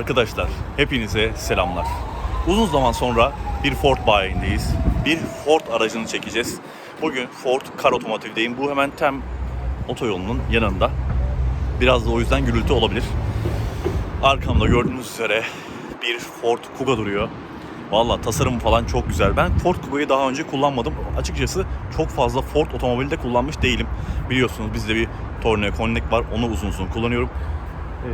Arkadaşlar hepinize selamlar. Uzun zaman sonra bir Ford bayindeyiz. Bir Ford aracını çekeceğiz. Bugün Ford Kar Otomotiv'deyim. Bu hemen Tem otoyolunun yanında. Biraz da o yüzden gürültü olabilir. Arkamda gördüğünüz üzere bir Ford Kuga duruyor. Valla tasarım falan çok güzel. Ben Ford Kuga'yı daha önce kullanmadım. Açıkçası çok fazla Ford otomobilde kullanmış değilim. Biliyorsunuz bizde bir Tourneo Connect var. Onu uzun uzun kullanıyorum. Ee,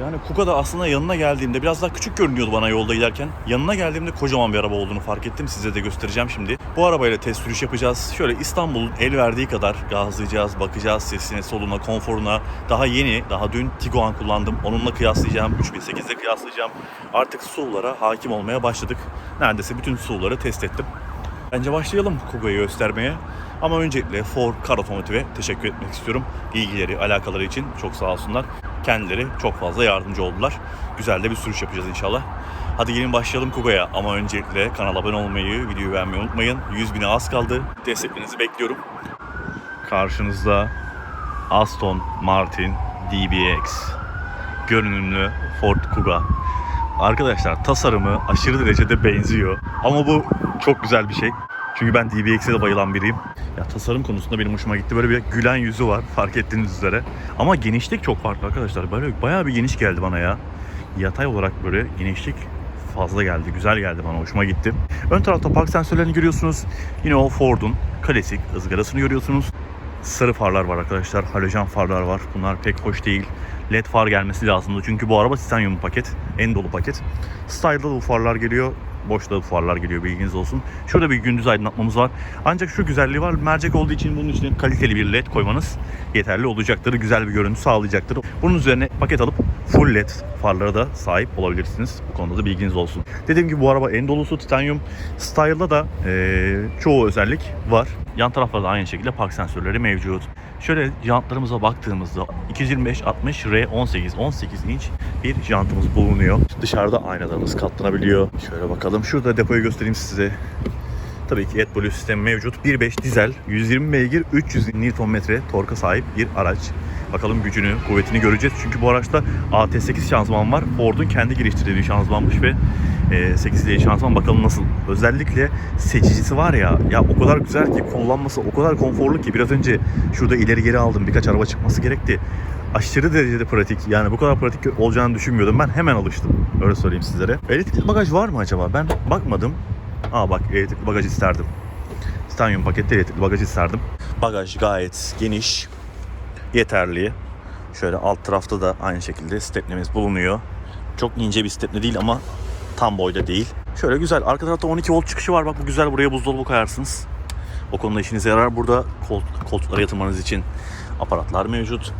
yani Kuga da aslında yanına geldiğimde biraz daha küçük görünüyordu bana yolda giderken. Yanına geldiğimde kocaman bir araba olduğunu fark ettim. Size de göstereceğim şimdi. Bu arabayla test sürüş yapacağız. Şöyle İstanbul'un el verdiği kadar gazlayacağız, bakacağız sesine, soluna, konforuna. Daha yeni, daha dün Tiguan kullandım. Onunla kıyaslayacağım, 3008'de kıyaslayacağım. Artık SUV'lara hakim olmaya başladık. Neredeyse bütün SUV'ları test ettim. Bence başlayalım Kuga'yı göstermeye. Ama öncelikle Ford Kar Otomotiv'e teşekkür etmek istiyorum. İlgileri, alakaları için çok sağ olsunlar. Kendileri çok fazla yardımcı oldular. Güzel de bir sürüş yapacağız inşallah. Hadi gelin başlayalım Kuga'ya. Ama öncelikle kanala abone olmayı, videoyu beğenmeyi unutmayın. 100 bine az kaldı. Desteklerinizi bekliyorum. Karşınızda Aston Martin DBX. Görünümlü Ford Kuga. Arkadaşlar tasarımı aşırı derecede benziyor. Ama bu çok güzel bir şey. Çünkü ben DBX'e de bayılan biriyim. Ya tasarım konusunda benim hoşuma gitti. Böyle bir gülen yüzü var fark ettiğiniz üzere. Ama genişlik çok farklı arkadaşlar. Böyle bayağı bir geniş geldi bana ya. Yatay olarak böyle genişlik fazla geldi. Güzel geldi bana. Hoşuma gitti. Ön tarafta park sensörlerini görüyorsunuz. Yine o Ford'un klasik ızgarasını görüyorsunuz. Sarı farlar var arkadaşlar. Halojen farlar var. Bunlar pek hoş değil. LED far gelmesi lazımdı. Çünkü bu araba titanyum paket. En dolu paket. Style'da da bu farlar geliyor. Boşta da farlar geliyor bilginiz olsun. Şurada bir gündüz aydınlatmamız var. Ancak şu güzelliği var. Mercek olduğu için bunun içine kaliteli bir LED koymanız yeterli olacaktır. Güzel bir görüntü sağlayacaktır. Bunun üzerine paket alıp full LED farlara da sahip olabilirsiniz. Bu konuda da bilginiz olsun. Dediğim gibi bu araba en dolusu titanyum. Style'da da eee, çoğu özellik var. Yan taraflarda aynı şekilde park sensörleri mevcut. Şöyle jantlarımıza baktığımızda 225 60 R 18 18 inç bir jantımız bulunuyor. Dışarıda aynalarımız katlanabiliyor. Şöyle bakalım. Şurada depoyu göstereyim size. Tabii ki AdBlue sistemi mevcut. 1.5 dizel, 120 beygir, 300 Nm torka sahip bir araç. Bakalım gücünü, kuvvetini göreceğiz. Çünkü bu araçta AT8 şanzıman var. Ford'un kendi geliştirdiği bir şanzımanmış ve e, 8 diye şanzıman bakalım nasıl. Özellikle seçicisi var ya, ya o kadar güzel ki kullanması o kadar konforlu ki biraz önce şurada ileri geri aldım birkaç araba çıkması gerekti. Aşırı derecede pratik. Yani bu kadar pratik olacağını düşünmüyordum. Ben hemen alıştım. Öyle söyleyeyim sizlere. Elektrikli bagaj var mı acaba? Ben bakmadım. Aa bak elektrikli bagaj isterdim. Titanium pakette elektrikli bagaj isterdim. Bagaj gayet geniş. Yeterli. Şöyle alt tarafta da aynı şekilde stepnemiz bulunuyor. Çok ince bir stepne değil ama tam boyda değil. Şöyle güzel. Arka tarafta 12 volt çıkışı var. Bak bu güzel. Buraya buzdolabı koyarsınız. O konuda işinize yarar. Burada kol, koltuklara yatırmanız için aparatlar mevcut.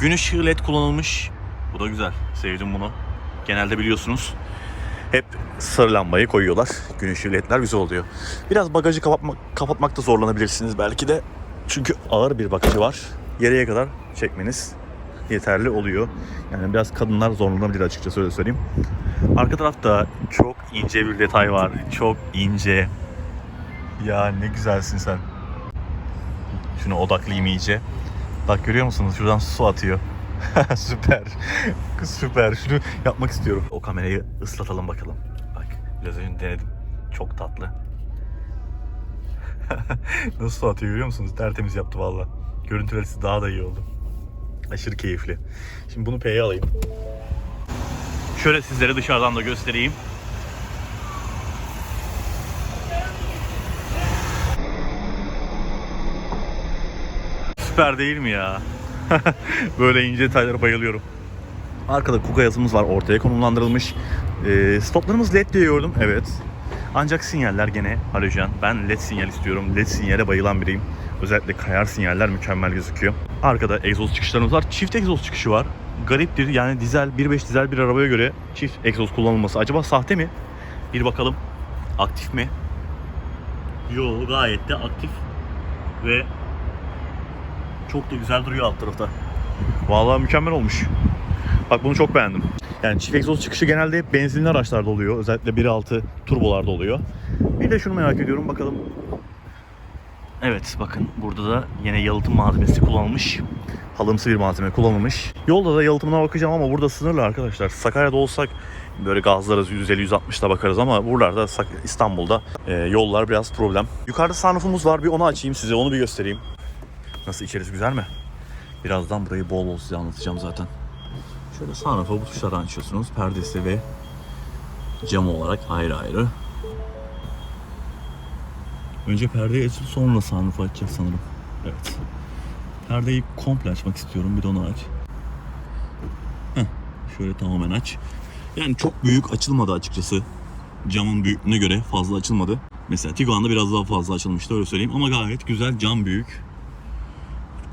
Gün ışığı led kullanılmış. Bu da güzel. Sevdim bunu. Genelde biliyorsunuz hep sarı lambayı koyuyorlar. Gün ışığı ledler güzel oluyor. Biraz bagajı kapatma, kapatmakta zorlanabilirsiniz belki de. Çünkü ağır bir bagajı var. Yere kadar çekmeniz yeterli oluyor. Yani biraz kadınlar zorlanabilir açıkçası öyle söyleyeyim. Arka tarafta çok ince bir detay var. Çok ince. Ya ne güzelsin sen. Şunu odaklayayım iyice. Bak görüyor musunuz? Şuradan su atıyor. Süper. Süper. Şunu yapmak istiyorum. O kamerayı ıslatalım bakalım. Bak biraz önce denedim. Çok tatlı. Nasıl su atıyor görüyor musunuz? Tertemiz yaptı valla. Görüntülerisi daha da iyi oldu. Aşırı keyifli. Şimdi bunu P'ye alayım. Şöyle sizlere dışarıdan da göstereyim. Süper değil mi ya? Böyle ince detaylara bayılıyorum. Arkada Kuka yazımız var ortaya konumlandırılmış. Ee, stoplarımız LED diye gördüm. Evet. Ancak sinyaller gene halojen. Ben LED sinyal istiyorum. LED sinyale bayılan biriyim. Özellikle kayar sinyaller mükemmel gözüküyor. Arkada egzoz çıkışlarımız var. Çift egzoz çıkışı var. Gariptir yani dizel 1.5 dizel bir arabaya göre çift egzoz kullanılması acaba sahte mi? Bir bakalım. Aktif mi? Yo gayet de aktif ve çok da güzel duruyor alt tarafta. Vallahi mükemmel olmuş. Bak bunu çok beğendim. Yani çift egzoz çıkışı genelde hep benzinli araçlarda oluyor. Özellikle 1.6 turbolarda oluyor. Bir de şunu merak ediyorum bakalım. Evet bakın burada da yine yalıtım malzemesi kullanılmış. halımsı bir malzeme kullanılmış. Yolda da yalıtımına bakacağım ama burada sınırlı arkadaşlar. Sakarya'da olsak böyle gazlarız 150-160'da bakarız ama buralarda İstanbul'da e, yollar biraz problem. Yukarıda sunroofumuz var bir onu açayım size onu bir göstereyim. Nasıl içerisi güzel mi? Birazdan burayı bol bol size anlatacağım zaten. Şöyle sunroof'a bu tuşlardan açıyorsunuz. Perdesi ve camı olarak ayrı ayrı. Önce perdeyi açıp sonra sunroof'u açacak sanırım. Evet. Perdeyi komple açmak istiyorum. Bir de onu aç. Heh, şöyle tamamen aç. Yani çok büyük açılmadı açıkçası. Camın büyüklüğüne göre fazla açılmadı. Mesela Tiguan'da biraz daha fazla açılmıştı öyle söyleyeyim. Ama gayet güzel cam büyük.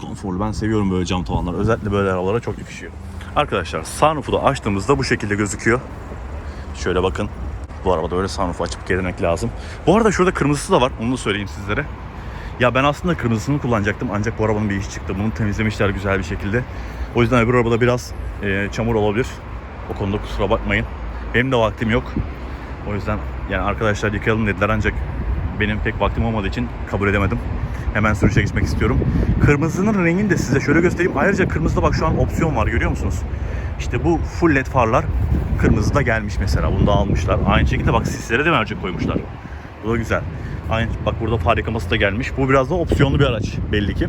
Konforlu. Ben seviyorum böyle cam tavanlar. Özellikle böyle arabalara çok yakışıyor. Arkadaşlar sunroof'u da açtığımızda bu şekilde gözüküyor. Şöyle bakın. Bu arabada öyle sunroof'u açıp gezmek lazım. Bu arada şurada kırmızısı da var. Onu da söyleyeyim sizlere. Ya ben aslında kırmızısını kullanacaktım ancak bu arabanın bir işi çıktı. Bunu temizlemişler güzel bir şekilde. O yüzden öbür arabada biraz e, çamur olabilir. O konuda kusura bakmayın. Benim de vaktim yok. O yüzden yani arkadaşlar yıkayalım dediler ancak benim pek vaktim olmadığı için kabul edemedim. Hemen sürüşe geçmek istiyorum. Kırmızının rengini de size şöyle göstereyim. Ayrıca kırmızıda bak şu an opsiyon var görüyor musunuz? İşte bu full led farlar kırmızıda gelmiş mesela. Bunu da almışlar. Aynı şekilde bak sislere de mercek koymuşlar. Bu da güzel. Aynı bak burada far yıkaması da gelmiş. Bu biraz da opsiyonlu bir araç belli ki.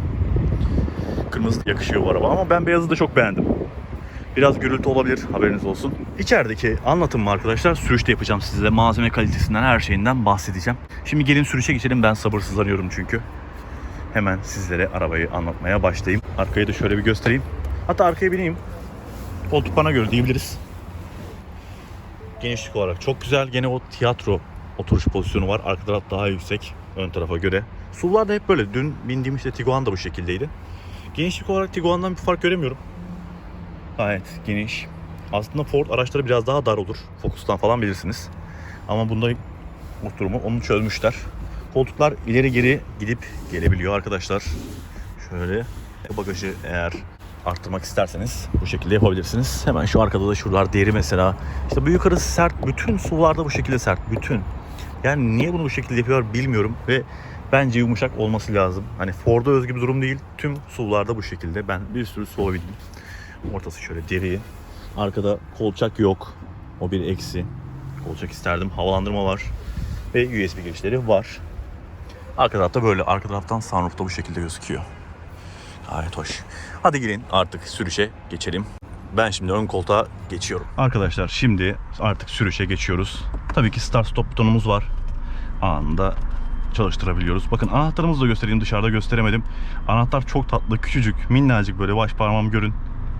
Kırmızı yakışıyor bu araba ama ben beyazı da çok beğendim. Biraz gürültü olabilir haberiniz olsun. İçerideki anlatımı arkadaşlar sürüşte yapacağım size. Malzeme kalitesinden her şeyinden bahsedeceğim. Şimdi gelin sürüşe geçelim ben sabırsızlanıyorum çünkü. Hemen sizlere arabayı anlatmaya başlayayım. Arkayı da şöyle bir göstereyim. Hatta arkaya bineyim. Koltuk bana göre diyebiliriz. Genişlik olarak çok güzel. Gene o tiyatro oturuş pozisyonu var. Arka taraf daha yüksek ön tarafa göre. SUV'lar da hep böyle. Dün bindiğim işte Tiguan da bu şekildeydi. Genişlik olarak Tiguan'dan bir fark göremiyorum. Gayet geniş. Aslında Ford araçları biraz daha dar olur. Focus'tan falan bilirsiniz. Ama bunda oturumu onu çözmüşler. Koltuklar ileri geri gidip gelebiliyor arkadaşlar. Şöyle bagajı eğer arttırmak isterseniz bu şekilde yapabilirsiniz. Hemen şu arkada da şuralar deri mesela. İşte bu yukarısı sert. Bütün SUV'larda bu şekilde sert. Bütün. Yani niye bunu bu şekilde yapıyorlar bilmiyorum ve bence yumuşak olması lazım. Hani Ford'a özgü bir durum değil. Tüm SUV'larda bu şekilde. Ben bir sürü SUV'a bindim. Ortası şöyle deri. Arkada kolçak yok. O bir eksi. Kolçak isterdim. Havalandırma var. Ve USB girişleri var. Arka tarafta böyle. Arka taraftan sunroof da bu şekilde gözüküyor. Gayet hoş. Hadi gelin artık sürüşe geçelim. Ben şimdi ön koltuğa geçiyorum. Arkadaşlar şimdi artık sürüşe geçiyoruz. Tabii ki start stop butonumuz var. Anında çalıştırabiliyoruz. Bakın anahtarımızı da göstereyim. Dışarıda gösteremedim. Anahtar çok tatlı, küçücük, minnacık böyle baş parmağım görün.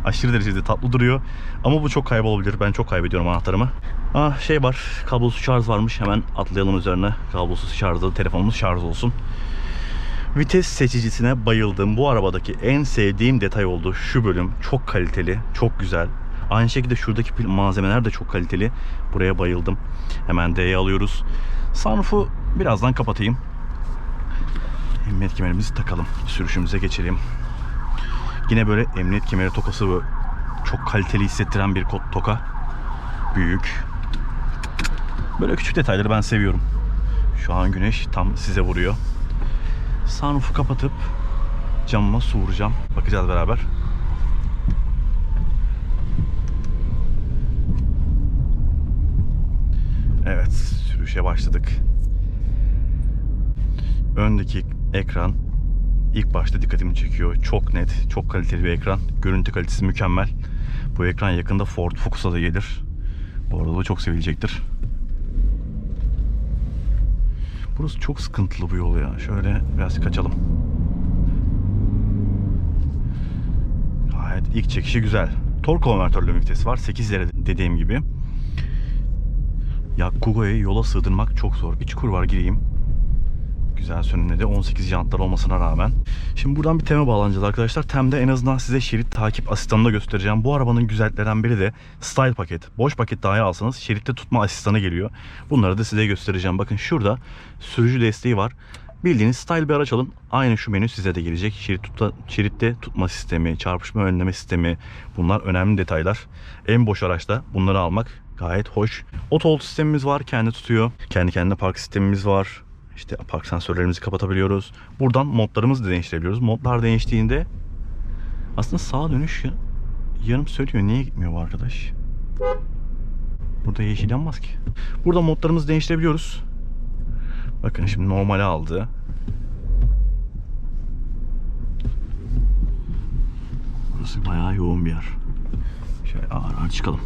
Aşırı derecede tatlı duruyor. Ama bu çok kaybolabilir. Ben çok kaybediyorum anahtarımı. Ah şey var. Kablosuz şarj varmış. Hemen atlayalım üzerine. Kablosuz şarjda telefonumuz şarj olsun. Vites seçicisine bayıldım. Bu arabadaki en sevdiğim detay oldu. Şu bölüm çok kaliteli, çok güzel. Aynı şekilde şuradaki malzemeler de çok kaliteli. Buraya bayıldım. Hemen D'ye alıyoruz. Sunroof'u birazdan kapatayım. Emniyet kemerimizi takalım. Sürüşümüze geçelim. Yine böyle emniyet kemeri tokası böyle çok kaliteli hissettiren bir toka. Büyük. Böyle küçük detayları ben seviyorum. Şu an güneş tam size vuruyor. Sunroof'u kapatıp camıma su vuracağım. Bakacağız beraber. Evet, sürüşe başladık. Öndeki ekran ilk başta dikkatimi çekiyor. Çok net, çok kaliteli bir ekran. Görüntü kalitesi mükemmel. Bu ekran yakında Ford Focus'a da gelir. Bu arada da çok sevilecektir. Burası çok sıkıntılı bu yol ya. Şöyle biraz kaçalım. Gayet ilk çekişi güzel. Tork konvertörlü vitesi var. 8 lira dediğim gibi. Ya Kugo'yu yola sığdırmak çok zor. Bir çukur var gireyim. Güzel sönümledi. 18 jantlar olmasına rağmen. Şimdi buradan bir teme bağlanacağız arkadaşlar. Temde en azından size şerit takip asistanını da göstereceğim. Bu arabanın güzelliklerinden biri de Style paket. Boş paket dahi alsanız şeritte tutma asistanı geliyor. Bunları da size göstereceğim. Bakın şurada sürücü desteği var. Bildiğiniz style bir araç alın. Aynı şu menü size de gelecek. Şerit tuta, şeritte tutma sistemi, çarpışma önleme sistemi. Bunlar önemli detaylar. En boş araçta bunları almak gayet hoş. Auto sistemimiz var. Kendi tutuyor. Kendi kendine park sistemimiz var. İşte park sensörlerimizi kapatabiliyoruz. Buradan modlarımızı da değiştirebiliyoruz. Modlar değiştiğinde Aslında sağa dönüş ya- yarım söylüyor. Niye gitmiyor bu arkadaş? Burada yeşil yanmaz ki. Burada modlarımızı değiştirebiliyoruz. Bakın şimdi normale aldı. Burası bayağı yoğun bir yer. Şöyle ağır ağır çıkalım.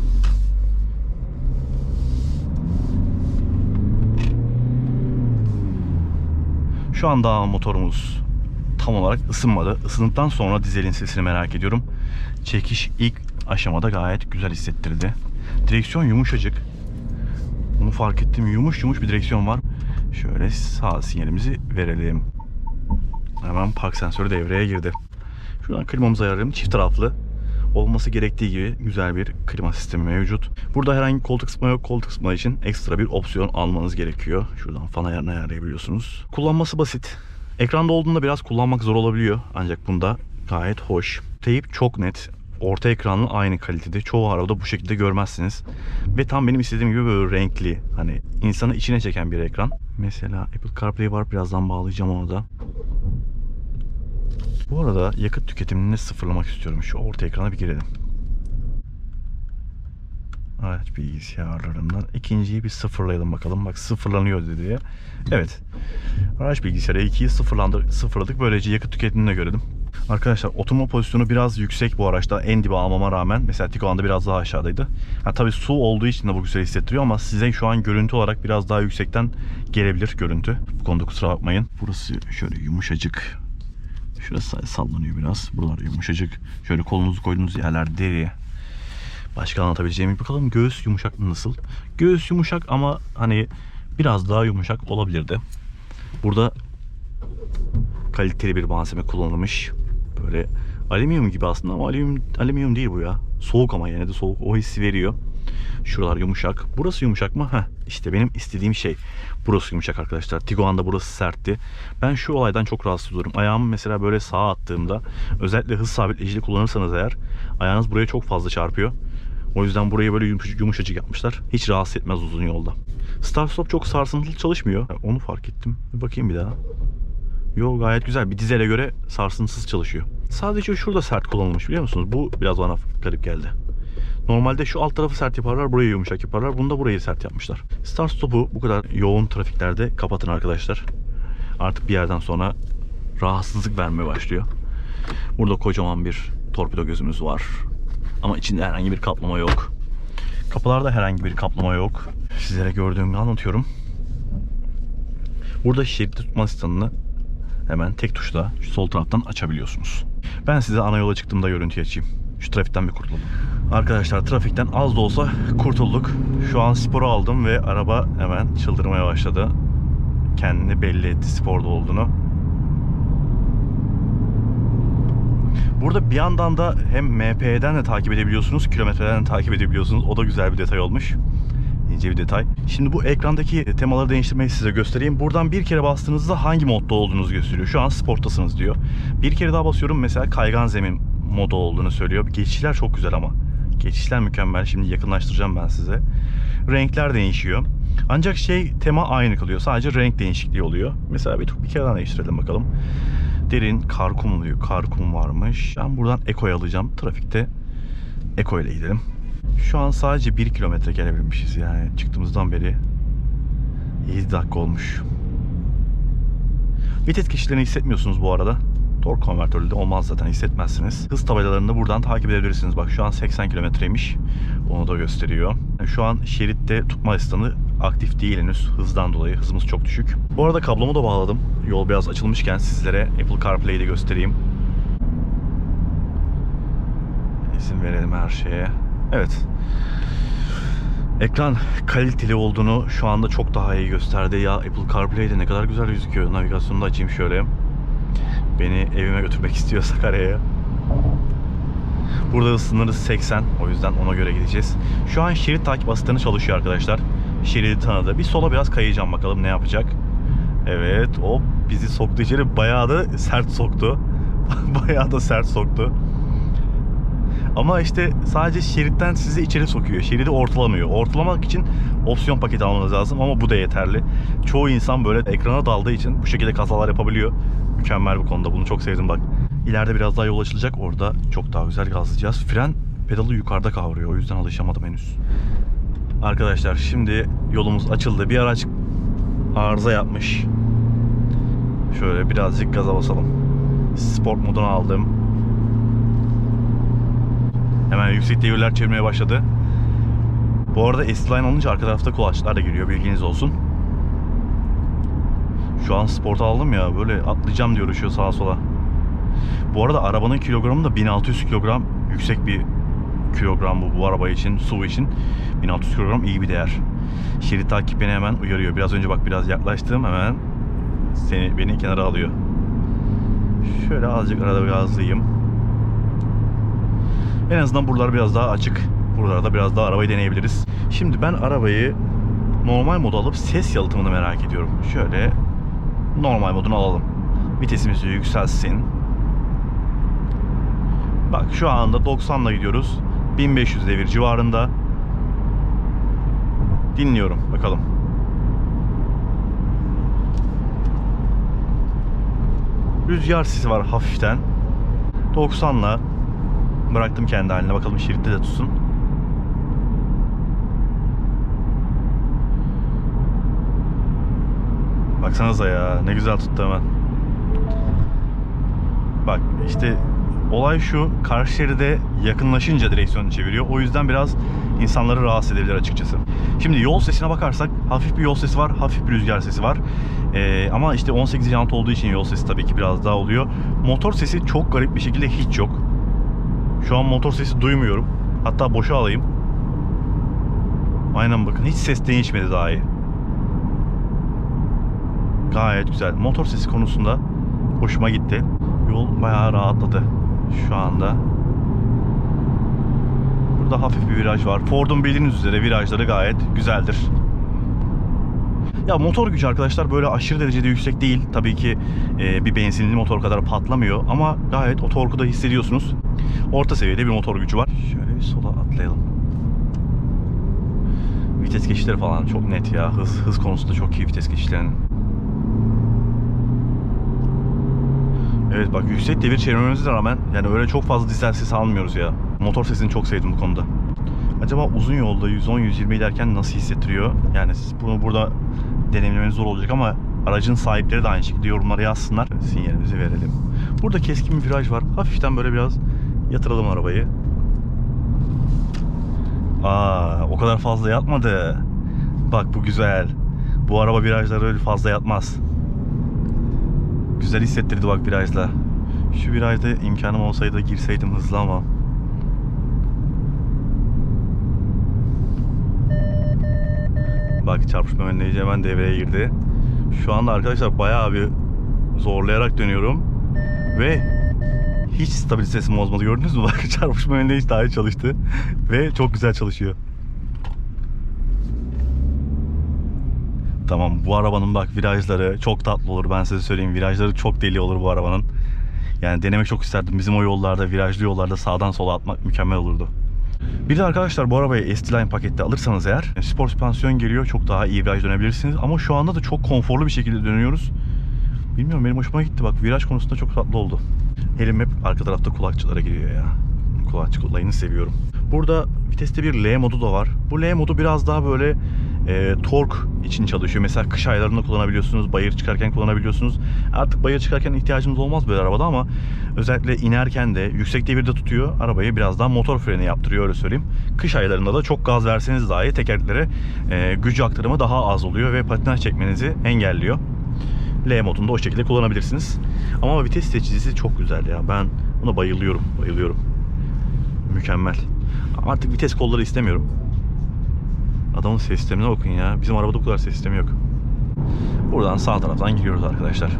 Şu an daha motorumuz tam olarak ısınmadı. Isındıktan sonra dizelin sesini merak ediyorum. Çekiş ilk aşamada gayet güzel hissettirdi. Direksiyon yumuşacık. Bunu fark ettim. Yumuş yumuş bir direksiyon var. Şöyle sağ sinyalimizi verelim. Hemen park sensörü devreye girdi. Şuradan klimamızı ayarlayalım. Çift taraflı olması gerektiği gibi güzel bir klima sistemi mevcut. Burada herhangi koltuk ısıtma yok. Koltuk ısıtma için ekstra bir opsiyon almanız gerekiyor. Şuradan fan ayarını ayarlayabiliyorsunuz. Kullanması basit. Ekranda olduğunda biraz kullanmak zor olabiliyor. Ancak bunda gayet hoş. Teyip çok net. Orta ekranlı aynı kalitede. Çoğu arabada bu şekilde görmezsiniz. Ve tam benim istediğim gibi böyle renkli. Hani insanı içine çeken bir ekran. Mesela Apple CarPlay var. Birazdan bağlayacağım onu da. Bu arada yakıt tüketimini sıfırlamak istiyorum. Şu orta ekrana bir girelim. Araç bilgisayarlarından ikinciyi bir sıfırlayalım bakalım. Bak sıfırlanıyor dedi. Evet. Araç bilgisayarı 2'yi sıfırlandı, sıfırladık. Böylece yakıt tüketimini de görelim. Arkadaşlar oturma pozisyonu biraz yüksek bu araçta. En dibe almama rağmen. Mesela Tiguan'da biraz daha aşağıdaydı. Ha, tabii su olduğu için de bu güzel hissettiriyor ama size şu an görüntü olarak biraz daha yüksekten gelebilir görüntü. Bu konuda kusura bakmayın. Burası şöyle yumuşacık. Şurası sallanıyor biraz. Buralar yumuşacık. Şöyle kolunuzu koyduğunuz yerler deri. Başka anlatabileceğim bakalım göğüs yumuşaklığı nasıl? Göğüs yumuşak ama hani biraz daha yumuşak olabilirdi. Burada kaliteli bir malzeme kullanılmış. Böyle alüminyum gibi aslında ama alüminyum, alüminyum değil bu ya. Soğuk ama yine de soğuk. O hissi veriyor. Şuralar yumuşak. Burası yumuşak mı? Heh, işte benim istediğim şey. Burası yumuşak arkadaşlar. Tiguan'da burası sertti. Ben şu olaydan çok rahatsız olurum. Ayağımı mesela böyle sağa attığımda özellikle hız sabitleyicili kullanırsanız eğer ayağınız buraya çok fazla çarpıyor. O yüzden burayı böyle yumuş- yumuşacık yapmışlar. Hiç rahatsız etmez uzun yolda. Start stop çok sarsıntılı çalışmıyor. Onu fark ettim. Bir bakayım bir daha. Yo gayet güzel. Bir dizele göre sarsıntısız çalışıyor. Sadece şurada sert kullanılmış biliyor musunuz? Bu biraz bana garip geldi. Normalde şu alt tarafı sert yaparlar, burayı yumuşak yaparlar. Bunda burayı sert yapmışlar. Start stop'u bu kadar yoğun trafiklerde kapatın arkadaşlar. Artık bir yerden sonra rahatsızlık vermeye başlıyor. Burada kocaman bir torpido gözümüz var. Ama içinde herhangi bir kaplama yok. Kapılarda herhangi bir kaplama yok. Sizlere gördüğümü anlatıyorum. Burada şerit tutma asistanını hemen tek tuşla sol taraftan açabiliyorsunuz. Ben size ana yola çıktığımda görüntü açayım. Şu trafikten bir kurtulalım. Arkadaşlar trafikten az da olsa kurtulduk. Şu an sporu aldım ve araba hemen çıldırmaya başladı. Kendini belli etti sporda olduğunu. Burada bir yandan da hem MP'den de takip edebiliyorsunuz, kilometreden de takip edebiliyorsunuz. O da güzel bir detay olmuş. İnce bir detay. Şimdi bu ekrandaki temaları değiştirmeyi size göstereyim. Buradan bir kere bastığınızda hangi modda olduğunuzu gösteriyor. Şu an sporttasınız diyor. Bir kere daha basıyorum mesela kaygan zemin modu olduğunu söylüyor. Geçişler çok güzel ama. Geçişler mükemmel. Şimdi yakınlaştıracağım ben size. Renkler değişiyor. Ancak şey tema aynı kalıyor. Sadece renk değişikliği oluyor. Mesela bir, bir kere daha değiştirelim bakalım. Derin kar kum diyor. Kar kum varmış. Ben buradan Eko'yu alacağım. Trafikte Eko ile gidelim. Şu an sadece 1 kilometre gelebilmişiz yani çıktığımızdan beri 7 dakika olmuş. Vites geçişlerini hissetmiyorsunuz bu arada. Tork konvertörü de olmaz zaten hissetmezsiniz. Hız tabelalarını da buradan takip edebilirsiniz. Bak şu an 80 kilometreymiş. Onu da gösteriyor. Şu an şeritte tutma asistanı aktif değil henüz. Hızdan dolayı hızımız çok düşük. Bu arada kablomu da bağladım. Yol biraz açılmışken sizlere Apple CarPlay'i de göstereyim. İzin verelim her şeye. Evet. Ekran kaliteli olduğunu şu anda çok daha iyi gösterdi. Ya Apple CarPlay'de ne kadar güzel gözüküyor. Navigasyonu da açayım şöyle. Beni evime götürmek istiyor Sakarya'ya. Burada sınırı 80. O yüzden ona göre gideceğiz. Şu an şerit takip asistanı çalışıyor arkadaşlar. Şeridi tanıdı. Bir sola biraz kayacağım bakalım ne yapacak. Evet o bizi soktu içeri. Bayağı da sert soktu. Bayağı da sert soktu. Ama işte sadece şeritten sizi içeri sokuyor. Şeridi ortalamıyor. Ortalamak için opsiyon paketi almanız lazım ama bu da yeterli. Çoğu insan böyle ekrana daldığı için bu şekilde kazalar yapabiliyor. Mükemmel bu konuda. Bunu çok sevdim bak. İleride biraz daha yol açılacak. Orada çok daha güzel gazlayacağız. Fren pedalı yukarıda kavruyor. O yüzden alışamadım henüz. Arkadaşlar şimdi yolumuz açıldı. Bir araç arıza yapmış. Şöyle birazcık gaza basalım. Sport moduna aldım. Hemen yüksek devirler çevirmeye başladı. Bu arada S-Line olunca arka tarafta kulaçlar da giriyor. Bilginiz olsun. Şu an sporta aldım ya böyle atlayacağım diyor uğraşıyor sağa sola. Bu arada arabanın kilogramı da 1600 kilogram yüksek bir kilogram bu bu araba için, su için. 1600 kilogram iyi bir değer. Şerit takip beni hemen uyarıyor. Biraz önce bak biraz yaklaştım hemen seni beni kenara alıyor. Şöyle azıcık arada gazlayayım. En azından buralar biraz daha açık. Buralarda biraz daha arabayı deneyebiliriz. Şimdi ben arabayı normal moda alıp ses yalıtımını merak ediyorum. Şöyle normal modunu alalım. Vitesimizi yükselsin. Bak şu anda 90 ile gidiyoruz. 1500 devir civarında. Dinliyorum bakalım. Rüzgar sesi var hafiften. 90 ile bıraktım kendi haline. Bakalım şeritte de tutsun. Baksanıza ya ne güzel tuttu hemen. Bak işte olay şu karşı şeride yakınlaşınca direksiyonu çeviriyor. O yüzden biraz insanları rahatsız edebilir açıkçası. Şimdi yol sesine bakarsak hafif bir yol sesi var, hafif bir rüzgar sesi var. Ee, ama işte 18 jant olduğu için yol sesi tabii ki biraz daha oluyor. Motor sesi çok garip bir şekilde hiç yok. Şu an motor sesi duymuyorum. Hatta boşa alayım. Aynen bakın hiç ses değişmedi daha iyi. Gayet güzel. Motor sesi konusunda hoşuma gitti. Yol bayağı rahatladı şu anda. Burada hafif bir viraj var. Ford'un bildiğiniz üzere virajları gayet güzeldir. Ya motor gücü arkadaşlar böyle aşırı derecede yüksek değil. Tabii ki e, bir benzinli motor kadar patlamıyor ama gayet o torku da hissediyorsunuz. Orta seviyede bir motor gücü var. Şöyle bir sola atlayalım. Vites geçişleri falan çok net ya. Hız hız konusunda çok iyi vites geçişlerinin. Evet bak yüksek devir çevirmemize rağmen yani öyle çok fazla dizel sesi almıyoruz ya. Motor sesini çok sevdim bu konuda. Acaba uzun yolda 110-120 giderken nasıl hissettiriyor? Yani siz bunu burada deneyimlemeniz zor olacak ama aracın sahipleri de aynı şekilde yorumlara yazsınlar. Sinyalimizi verelim. Burada keskin bir viraj var. Hafiften böyle biraz yatıralım arabayı. Aa, o kadar fazla yatmadı. Bak bu güzel. Bu araba virajları öyle fazla yatmaz. Güzel hissettirdi bak virajla. Şu virajda imkanım olsaydı girseydim hızlı ama. Bak çarpışma önleyici hemen devreye girdi. Şu anda arkadaşlar bayağı bir zorlayarak dönüyorum. Ve hiç stabilitesini bozmadı gördünüz mü? Bak çarpışma önleyici daha iyi çalıştı. Ve çok güzel çalışıyor. Tamam bu arabanın bak virajları çok tatlı olur ben size söyleyeyim. Virajları çok deli olur bu arabanın. Yani denemek çok isterdim. Bizim o yollarda, virajlı yollarda sağdan sola atmak mükemmel olurdu. Bir de arkadaşlar bu arabayı S-Line pakette alırsanız eğer spor süspansiyon geliyor. Çok daha iyi viraj dönebilirsiniz. Ama şu anda da çok konforlu bir şekilde dönüyoruz. Bilmiyorum benim hoşuma gitti. Bak viraj konusunda çok tatlı oldu. Elim hep arka tarafta kulakçılara giriyor ya. Kulakçı olayını seviyorum. Burada viteste bir L modu da var. Bu L modu biraz daha böyle e, tork için çalışıyor. Mesela kış aylarında kullanabiliyorsunuz, bayır çıkarken kullanabiliyorsunuz. Artık bayır çıkarken ihtiyacınız olmaz böyle arabada ama özellikle inerken de yüksek devirde tutuyor. Arabayı biraz daha motor freni yaptırıyor öyle söyleyeyim. Kış aylarında da çok gaz verseniz dahi tekerleklere e, güç aktarımı daha az oluyor ve patinaj çekmenizi engelliyor. L modunda o şekilde kullanabilirsiniz. Ama vites seçicisi çok güzel ya. Ben buna bayılıyorum, bayılıyorum. Mükemmel. Artık vites kolları istemiyorum. Adamın sistemine bakın ya. Bizim arabada bu kadar sistemi yok. Buradan sağ taraftan giriyoruz arkadaşlar.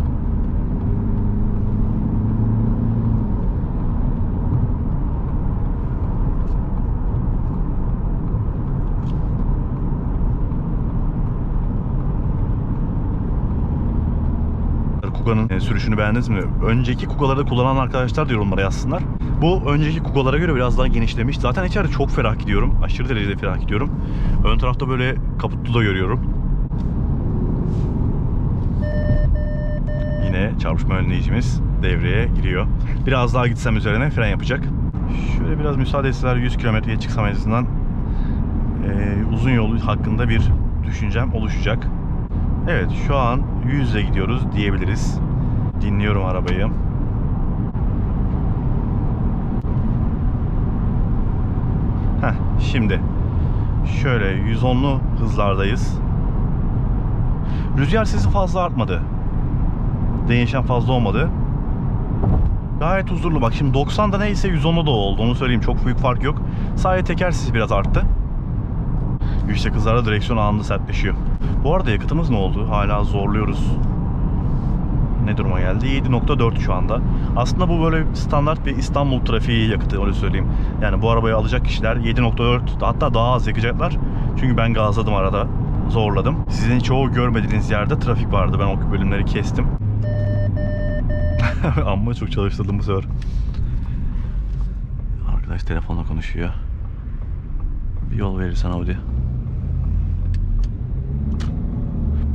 Kuga'nın e, sürüşünü beğendiniz mi? Önceki Kuga'larda kullanan arkadaşlar da yorumlara yazsınlar. Bu önceki Kuga'lara göre biraz daha genişlemiş. Zaten içeride çok ferah gidiyorum. Aşırı derecede ferah gidiyorum. Ön tarafta böyle kaputlu da görüyorum. Yine çarpışma önleyicimiz. devreye giriyor. Biraz daha gitsem üzerine fren yapacak. Şöyle biraz müsaade etseler 100 kilometreye çıksam en azından e, uzun yol hakkında bir düşüncem oluşacak. Evet şu an 100'e gidiyoruz diyebiliriz. Dinliyorum arabayı. Heh, şimdi şöyle 110'lu hızlardayız. Rüzgar sesi fazla artmadı. Değişen fazla olmadı. Gayet huzurlu. Bak şimdi 90'da neyse 110'da da oldu. Onu söyleyeyim. Çok büyük fark yok. Sadece teker sesi biraz arttı. Yüksek hızlarda direksiyon anında sertleşiyor. Bu arada yakıtımız ne oldu? Hala zorluyoruz. Ne duruma geldi? 7.4 şu anda. Aslında bu böyle standart bir İstanbul trafiği yakıtı öyle söyleyeyim. Yani bu arabayı alacak kişiler 7.4 hatta daha az yakacaklar. Çünkü ben gazladım arada. Zorladım. Sizin çoğu görmediğiniz yerde trafik vardı. Ben o bölümleri kestim. Amma çok çalıştırdım bu sefer. Arkadaş telefonla konuşuyor. Bir yol verirsen Audi.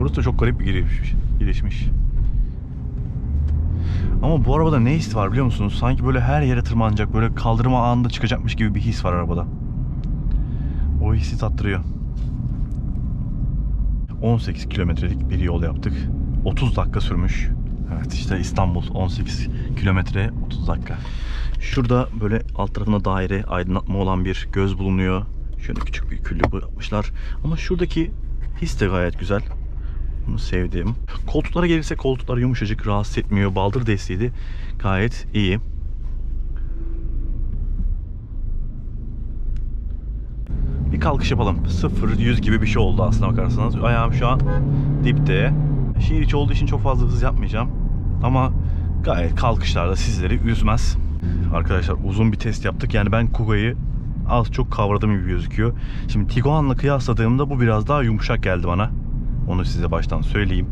Burası da çok garip bir girişmiş. girişmiş. Ama bu arabada ne his var biliyor musunuz? Sanki böyle her yere tırmanacak, böyle kaldırıma anında çıkacakmış gibi bir his var arabada. O hissi tattırıyor. 18 kilometrelik bir yol yaptık. 30 dakika sürmüş. Evet işte İstanbul 18 kilometre 30 dakika. Şurada böyle alt tarafında daire aydınlatma olan bir göz bulunuyor. Şöyle küçük bir küllü yapmışlar. Ama şuradaki his de gayet güzel. Bunu sevdim. Koltuklara gelirse koltuklar yumuşacık, rahatsız etmiyor. Baldır desteği de gayet iyi. Bir kalkış yapalım. 0-100 gibi bir şey oldu aslına bakarsanız. Ayağım şu an dipte. Şehir içi olduğu için çok fazla hız yapmayacağım. Ama gayet kalkışlarda sizleri üzmez. Arkadaşlar uzun bir test yaptık. Yani ben Kuga'yı az çok kavradım gibi gözüküyor. Şimdi Tiguan'la kıyasladığımda bu biraz daha yumuşak geldi bana. Onu size baştan söyleyeyim.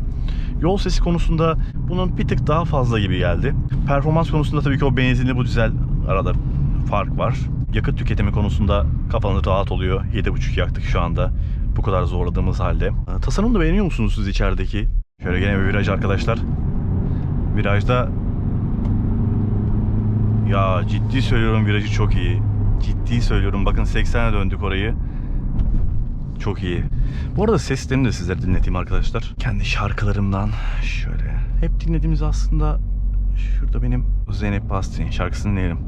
Yol sesi konusunda bunun bir tık daha fazla gibi geldi. Performans konusunda tabii ki o benzinli bu dizel arada fark var. Yakıt tüketimi konusunda kafanız rahat oluyor. 7.5 yaktık şu anda. Bu kadar zorladığımız halde. Ee, Tasarımı da beğeniyor musunuz siz içerideki? Şöyle gene bir viraj arkadaşlar. Virajda ya ciddi söylüyorum virajı çok iyi. Ciddi söylüyorum. Bakın 80'e döndük orayı. Çok iyi. Bu arada seslerini de sizlere dinleteyim arkadaşlar. Kendi şarkılarımdan şöyle. Hep dinlediğimiz aslında şurada benim Zeynep Basri şarkısını dinleyelim.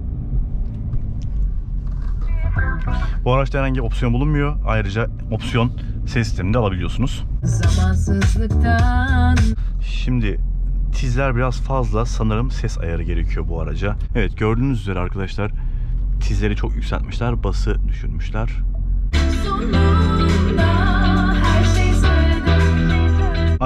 Bu araçta herhangi bir opsiyon bulunmuyor. Ayrıca opsiyon ses sistemini de alabiliyorsunuz. Zamansızlıktan Şimdi tizler biraz fazla sanırım ses ayarı gerekiyor bu araca. Evet gördüğünüz üzere arkadaşlar tizleri çok yükseltmişler. Bası düşürmüşler. sonunda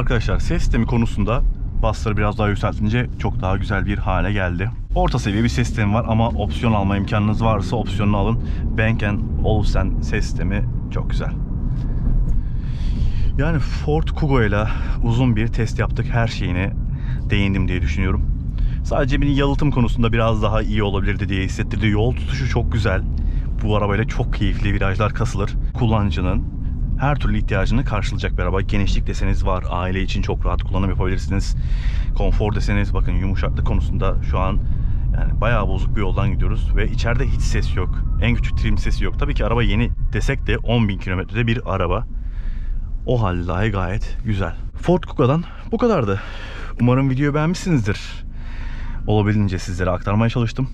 Arkadaşlar ses sistemi konusunda basları biraz daha yükseltince çok daha güzel bir hale geldi. Orta seviye bir ses sistemi var ama opsiyon alma imkanınız varsa opsiyonunu alın. Bank Olufsen ses sistemi çok güzel. Yani Ford Kugo ile uzun bir test yaptık. Her şeyine değindim diye düşünüyorum. Sadece benim yalıtım konusunda biraz daha iyi olabilirdi diye hissettirdi. Yol tutuşu çok güzel. Bu arabayla çok keyifli virajlar kasılır. Kullanıcının her türlü ihtiyacını karşılayacak bir araba. Genişlik deseniz var. Aile için çok rahat kullanım yapabilirsiniz. Konfor deseniz bakın yumuşaklık konusunda şu an yani bayağı bozuk bir yoldan gidiyoruz ve içeride hiç ses yok. En küçük trim sesi yok. Tabii ki araba yeni desek de 10.000 kilometrede bir araba. O halde dahi gayet güzel. Ford Kuga'dan bu kadardı. Umarım videoyu beğenmişsinizdir. Olabildiğince sizlere aktarmaya çalıştım.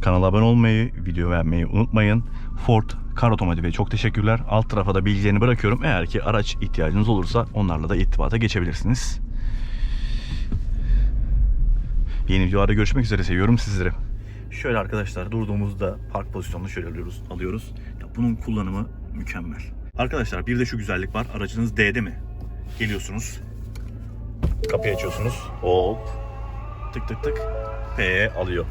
Kanala abone olmayı, video beğenmeyi unutmayın. Ford Kar Otomotiv'e çok teşekkürler. Alt tarafa da bilgilerini bırakıyorum. Eğer ki araç ihtiyacınız olursa onlarla da irtibata geçebilirsiniz. Yeni videolarda görüşmek üzere. Seviyorum sizleri. Şöyle arkadaşlar durduğumuzda park pozisyonunu şöyle alıyoruz. alıyoruz. Ya bunun kullanımı mükemmel. Arkadaşlar bir de şu güzellik var. Aracınız D'de mi? Geliyorsunuz. Kapıyı açıyorsunuz. Hop. Tık tık tık. P alıyor.